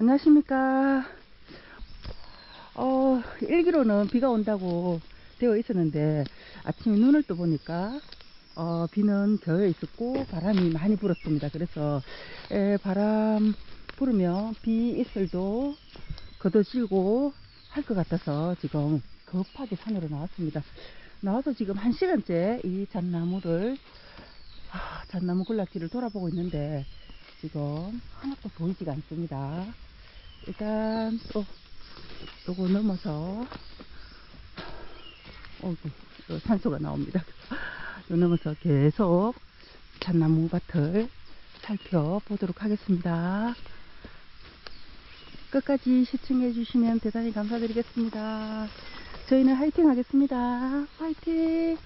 안녕하십니까. 어, 일기로는 비가 온다고 되어 있었는데, 아침에 눈을 떠 보니까, 어, 비는 겨여 있었고, 바람이 많이 불었습니다. 그래서, 에, 바람 불으면 비 이슬도 걷어지고 할 것 같아서 지금 급하게 산으로 나왔습니다. 나와서 지금 한 시간째 이 잣나무를, 아, 잣나무 군락지를 돌아보고 있는데, 지금 하나도 보이지가 않습니다. 일단 또 요거 넘어서 어, 요 산소가 나옵니다. 요 넘어서 계속 잣나무 밭을 살펴보도록 하겠습니다. 끝까지 시청해 주시면 대단히 감사드리겠습니다. 저희는 화이팅 하겠습니다. 화이팅!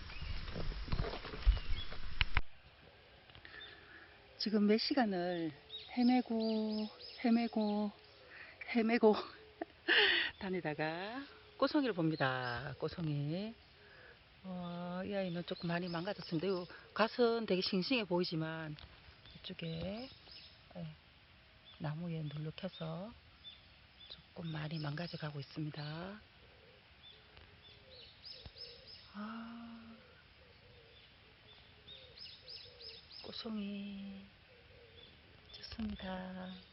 지금 몇 시간을 헤매고 헤매고 헤매고 다니다가 꼬송이를 봅니다. 꼬송이. 어, 이 아이는 조금 많이 망가졌습니다. 요 갓은 되게 싱싱해 보이지만 이쪽에 예, 나무에 눌러켜서 조금 많이 망가져 가고 있습니다. 아, 꼬송이 좋습니다.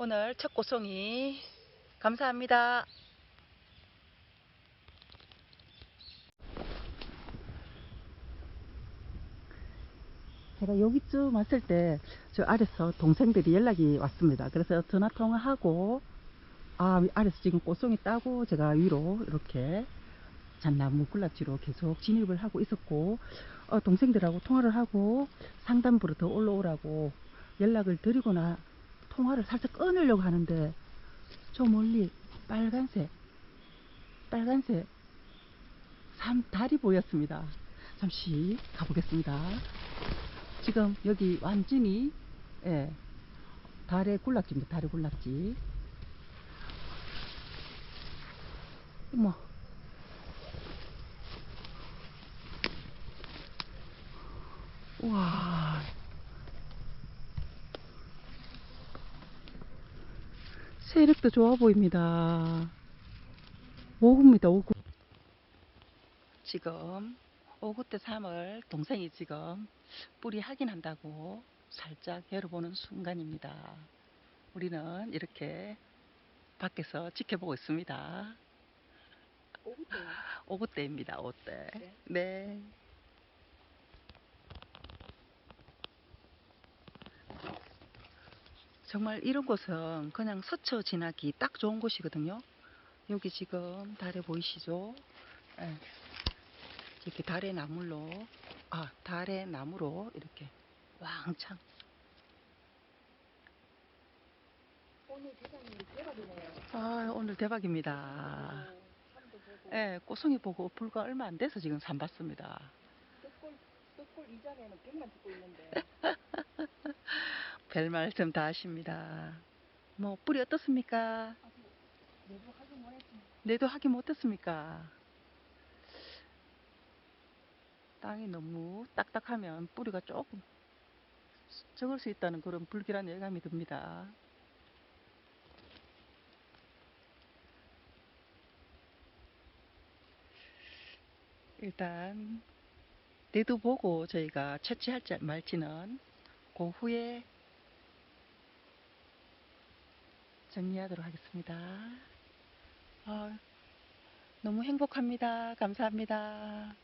오늘 첫 꼬송이 감사합니다. 제가 여기쯤 왔을 때 저 아래서 동생들이 연락이 왔습니다. 그래서 전화 통화하고 아 아래서 지금 꽃송이 따고 제가 위로 이렇게 잣나무 군락지로 계속 진입을 하고 있었고 어, 동생들하고 통화를 하고 상담부로 더 올라오라고 연락을 드리거나 통화를 살짝 끊으려고 하는데 저 멀리 빨간색 빨간색 산 달이 보였습니다. 잠시 가보겠습니다. 지금 여기 완전히 예, 달의 군락지입니다. 달의 군락지. 어머. 우와. 세력도 좋아 보입니다. 오구입니다, 오구. 지금 오구 때 3월 동생이 지금 뿌리 확인한다고 살짝 열어보는 순간입니다. 우리는 이렇게 밖에서 지켜보고 있습니다. 오구 때입니다, 오구 때. 네. 네. 정말 이런 곳은 그냥 스쳐 지나기 딱 좋은 곳이거든요. 여기 지금 달에 보이시죠? 예. 이렇게 달의 나물로, 아, 달의 나무로 이렇게 왕창. 오늘. 아, 오늘 대박입니다. 보고. 예, 꼬송이 보고 불과 얼마 안 돼서 지금 산 봤습니다. 뜻골 뜻골 이전에는 100만 듣고 있는데. 별 말씀 다 하십니다. 뭐, 뿌리 어떻습니까? 내도 하기 못했습니까? 땅이 너무 딱딱하면 뿌리가 조금 적을 수 있다는 그런 불길한 예감이 듭니다. 일단 내도 보고 저희가 채취할지 말지는 그 후에 정리하도록 하겠습니다. 아, 너무 행복합니다. 감사합니다.